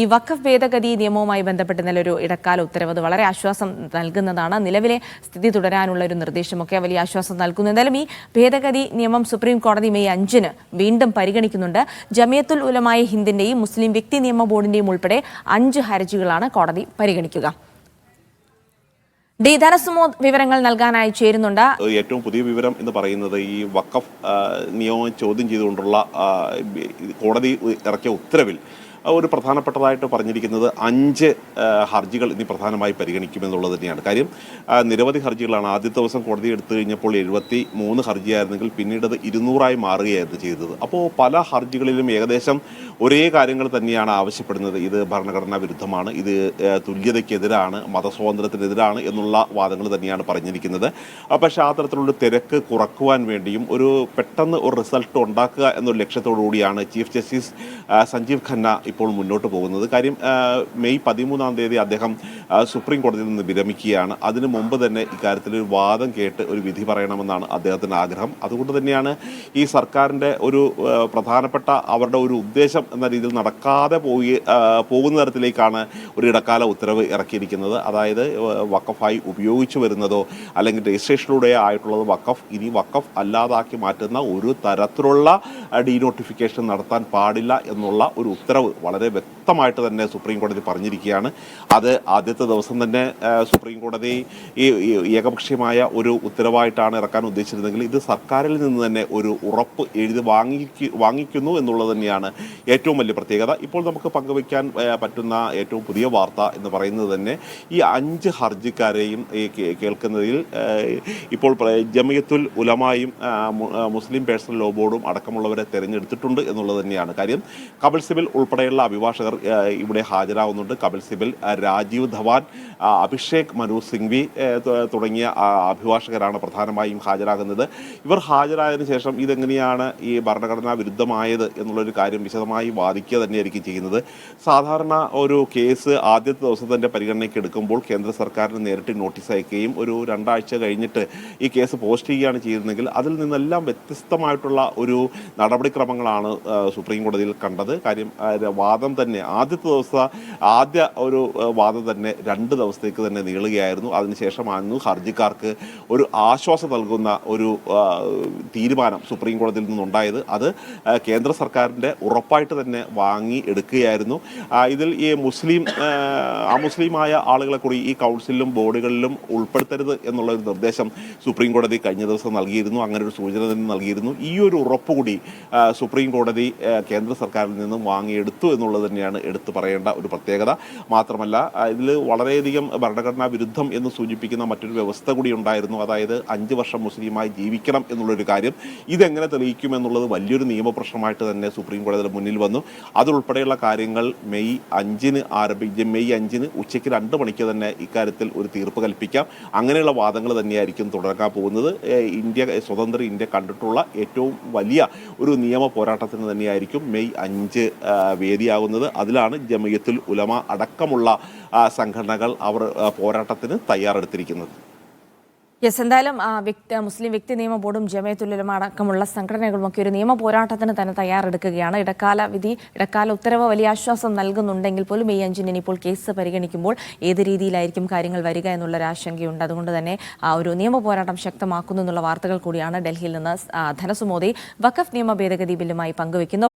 ഈ വഖഫ് ഭേദഗതി നിയമവുമായി ബന്ധപ്പെട്ട് ഇന്നലെ ഒരു ഇടക്കാല ഉത്തരവ്. അത് വളരെ ആശ്വാസം നൽകുന്നതാണ്. നിലവിലെ സ്ഥിതി തുടരാനുള്ള ഒരു നിർദ്ദേശമൊക്കെ വലിയ ആശ്വാസം നൽകുന്നു. എന്തായാലും ഈ ഭേദഗതി നിയമം സുപ്രീം കോടതി മെയ് അഞ്ചിന് വീണ്ടും പരിഗണിക്കുന്നുണ്ട്. ജമിയത്തുൽ ഉലമായ ഹിന്ദിന്റെയും മുസ്ലിം വ്യക്തി നിയമ ബോർഡിന്റെയും ഉൾപ്പെടെ അഞ്ച് ഹർജികളാണ് കോടതി പരിഗണിക്കുക. ഡി ധനസുമോ വിവരങ്ങൾ നൽകാനായി ചേരുന്നുണ്ട്. ഏറ്റവും പുതിയ വിവരം എന്ന് പറയുന്നത് ഈ വഖഫ് നിയമം ചോദ്യം ചെയ്തുകൊണ്ടുള്ള കോടതി ഇറക്കിയ ഉത്തരവിൽ ഒരു പ്രധാനപ്പെട്ടതായിട്ട് പറഞ്ഞിരിക്കുന്നത് അഞ്ച് ഹർജികൾ ഇനി പ്രധാനമായി പരിഗണിക്കുമെന്നുള്ളത് തന്നെയാണ്. കാര്യം നിരവധി ഹർജികളാണ്. ആദ്യത്തെ ദിവസം കോടതി എടുത്തു കഴിഞ്ഞപ്പോൾ എഴുപത്തി മൂന്ന് ഹർജിയായിരുന്നെങ്കിൽ പിന്നീട് അത് ഇരുന്നൂറായി മാറുകയായിരുന്നു ചെയ്തത്. അപ്പോൾ പല ഹർജികളിലും ഏകദേശം ഒരേ കാര്യങ്ങൾ തന്നെയാണ് ആവശ്യപ്പെടുന്നത്. ഇത് ഭരണഘടനാ വിരുദ്ധമാണ്. ഇത് തുല്യതയ്ക്കെതിരാണ് മതസ്വാതന്ത്ര്യത്തിനെതിരാണ് എന്നുള്ള വാദങ്ങൾ തന്നെയാണ് പറഞ്ഞിരിക്കുന്നത്. പക്ഷേ ആ തരത്തിലുള്ള തിരക്ക് കുറക്കുവാൻ വേണ്ടിയും ഒരു പെട്ടെന്ന് ഒരു റിസൾട്ട് ഉണ്ടാക്കുക എന്നൊരു ലക്ഷ്യത്തോടു കൂടിയാണ് ചീഫ് ജസ്റ്റിസ് സഞ്ജീവ് ഖന്ന ഇപ്പോൾ മുന്നോട്ട് പോകുന്നത്. കാര്യം മെയ് പതിമൂന്നാം തീയതി അദ്ദേഹം സുപ്രീം കോടതിയിൽ നിന്ന് വിരമിക്കുകയാണ്. അതിനു മുമ്പ് തന്നെ ഇക്കാര്യത്തിൽ ഒരു വാദം കേട്ട് ഒരു വിധി പറയണമെന്നാണ് അദ്ദേഹത്തിന്റെ ആഗ്രഹം. അതുകൊണ്ട് തന്നെയാണ് ഈ സർക്കാരിന്റെ ഒരു പ്രധാനപ്പെട്ട അവരുടെ ഒരു ഉദ്ദേശം എന്ന രീതിയിൽ നടക്കാതെ പോയി പോകുന്ന തരത്തിലേക്കാണ് ഒരു ഇടക്കാല ഉത്തരവ് ഇറക്കിയിരിക്കുന്നത്. അതായത് വക്കഫായി ഉപയോഗിച്ചു വരുന്നതോ അല്ലെങ്കിൽ രജിസ്ട്രേഷനിലൂടെ ആയിട്ടുള്ളത് വക്കഫ് ഇനി വക്കഫ് അല്ലാതാക്കി മാറ്റുന്ന ഒരു തരത്തിലുള്ള ഡീനോട്ടിഫിക്കേഷൻ നടത്താൻ പാടില്ല എന്നുള്ള ഒരു ഉത്തരവ് വളരെ വ്യക്തമായിട്ട് തന്നെ സുപ്രീം കോടതി പറഞ്ഞിരിക്കുകയാണ്. അത് ആദ്യത്തെ ദിവസം തന്നെ സുപ്രീം കോടതി ഈ ഏകപക്ഷീയമായ ഒരു ഉത്തരവായിട്ടാണ് ഇറക്കാൻ ഉദ്ദേശിച്ചിരുന്നെങ്കിൽ ഇത് സർക്കാരിൽ നിന്ന് തന്നെ ഒരു ഉറപ്പ് എഴുതി വാങ്ങിക്കു വാങ്ങിക്കുന്നു എന്നുള്ളത് തന്നെയാണ് ഏറ്റവും വലിയ പ്രത്യേകത. ഇപ്പോൾ നമുക്ക് പങ്കുവയ്ക്കാൻ പറ്റുന്ന ഏറ്റവും പുതിയ വാർത്ത എന്ന് പറയുന്നത് തന്നെ ഈ അഞ്ച് ഹർജിക്കാരെയും കേൾക്കുന്നതിൽ ഇപ്പോൾ ജമിയത്തുൽ ഉലമായും മുസ്ലിം പേഴ്സണൽ ലോ ബോർഡും അടക്കമുള്ളവരെ തെരഞ്ഞെടുത്തിട്ടുണ്ട് എന്നുള്ളത് തന്നെയാണ് കാര്യം. കപിൽ സിബിൽ ഉൾപ്പെടെയുള്ള അഭിഭാഷകർ ഇവിടെ ഹാജരാകുന്നുണ്ട് കപിൽ സിബിൽ രാജീവ് ആ, അഭിഷേക് മനു സിംഗ്വി തുടങ്ങിയ അഭിഭാഷകരാണ് പ്രധാനമായും ഹാജരാകുന്നത്. ഇവർ ഹാജരായതിനു ശേഷം ഇതെങ്ങനെയാണ് ഈ ഭരണഘടനാ വിരുദ്ധമായത് എന്നുള്ളൊരു കാര്യം വിശദമായി വാദിക്കുക തന്നെയായിരിക്കും ചെയ്യുന്നത്. സാധാരണ ഒരു കേസ് ആദ്യത്തെ ദിവസം തന്നെ പരിഗണനയ്ക്ക് എടുക്കുമ്പോൾ കേന്ദ്ര സർക്കാരിന് നേരിട്ട് നോട്ടീസ് അയക്കുകയും ഒരു രണ്ടാഴ്ച കഴിഞ്ഞിട്ട് ഈ കേസ് പോസ്റ്റ് ചെയ്യുകയാണ് ചെയ്യുന്നതെങ്കിൽ അതിൽ നിന്നെല്ലാം വ്യത്യസ്തമായിട്ടുള്ള ഒരു നടപടിക്രമങ്ങളാണ് സുപ്രീം കോടതിയിൽ കണ്ടത്. കാര്യം വാദം തന്നെ ആദ്യത്തെ ദിവസം ആദ്യ ഒരു വാദം തന്നെ രണ്ട് ദിവസത്തേക്ക് തന്നെ നീളുകയായിരുന്നു. അതിനുശേഷമായിരുന്നു ഹർജിക്കാർക്ക് ഒരു ആശ്വാസം നൽകുന്ന ഒരു തീരുമാനം സുപ്രീം കോടതിയിൽ നിന്നുണ്ടായത്. അത് കേന്ദ്ര സർക്കാരിന്റെ ഉറപ്പായിട്ട് തന്നെ വാങ്ങി എടുക്കുകയായിരുന്നു. ഇതിൽ ഈ മുസ്ലിം അമുസ്ലിമായ ആളുകളെ കൂടി ഈ കൗൺസിലും ബോർഡുകളിലും ഉൾപ്പെടുത്തരുത് എന്നുള്ള ഒരു നിർദ്ദേശം സുപ്രീം കോടതി കഴിഞ്ഞ ദിവസം നൽകിയിരുന്നു. അങ്ങനെ ഒരു സൂചന തന്നെ നൽകിയിരുന്നു. ഈ ഒരു ഉറപ്പ് കൂടി സുപ്രീം കോടതി കേന്ദ്ര സർക്കാരിൽ നിന്നും വാങ്ങിയെടുത്തു എന്നുള്ളത് തന്നെയാണ് എടുത്തു പറയേണ്ട ഒരു പ്രത്യേകത. മാത്രമല്ല ഇതിൽ വളരെയധികം ഭരണഘടനാ വിരുദ്ധം എന്ന് സൂചിപ്പിക്കുന്ന മറ്റൊരു വ്യവസ്ഥ കൂടി ഉണ്ടായിരുന്നു. അതായത് അഞ്ച് വർഷം മുസ്ലിമായി ജീവിക്കണം എന്നുള്ളൊരു കാര്യം ഇതെങ്ങനെ തെളിയിക്കും എന്നുള്ളത് വലിയൊരു നിയമപ്രശ്നമായിട്ട് തന്നെ സുപ്രീം കോടതിയുടെ മുന്നിൽ വന്നു. അതുൾപ്പെടെയുള്ള കാര്യങ്ങൾ മെയ് അഞ്ചിന് ആരംഭിച്ച് മെയ് അഞ്ചിന് ഉച്ചയ്ക്ക് രണ്ട് മണിക്ക് തന്നെ ഇക്കാര്യത്തിൽ ഒരു തീർപ്പ് കൽപ്പിക്കാം. അങ്ങനെയുള്ള വാദങ്ങൾ തന്നെയായിരിക്കും തുടങ്ങാൻ പോകുന്നത്. ഇന്ത്യ സ്വതന്ത്ര ഇന്ത്യ കണ്ടിട്ടുള്ള ഏറ്റവും വലിയ ഒരു നിയമ പോരാട്ടത്തിന് തന്നെയായിരിക്കും മെയ് അഞ്ച് വേദിയാകുന്നത്. അതിലാണ് ജമയത്തുൽ ഉലമ അടക്കമുള്ള സംഘടനകൾ അവർ പോരാട്ടത്തിന് തയ്യാറെടുത്തിരിക്കുന്നത്. യെസ് എന്തായാലും വ്യക്തി മുസ്ലിം വ്യക്തി നിയമ ബോർഡും ജമയത്തുലമ അടക്കമുള്ള സംഘടനകളും ഒക്കെ ഒരു നിയമ പോരാട്ടത്തിന് തന്നെ തയ്യാറെടുക്കുകയാണ്. ഇടക്കാല വിധി ഇടക്കാല ഉത്തരവ് വലിയ ആശ്വാസം നൽകുന്നുണ്ടെങ്കിൽ പോലും ഈ അഞ്ചിന് ഇനിയിപ്പോൾ കേസ് പരിഗണിക്കുമ്പോൾ ഏത് രീതിയിലായിരിക്കും കാര്യങ്ങൾ വരിക എന്നുള്ളൊരു ആശങ്കയുണ്ട്. അതുകൊണ്ട് തന്നെ ഒരു നിയമ പോരാട്ടം ശക്തമാക്കുന്നു എന്നുള്ള വാർത്തകൾ കൂടിയാണ് ഡൽഹിയിൽ നിന്ന് ധനസുമോദി വഖഫ് നിയമ ഭേദഗതി ബില്ലുമായി പങ്കുവയ്ക്കുന്നത്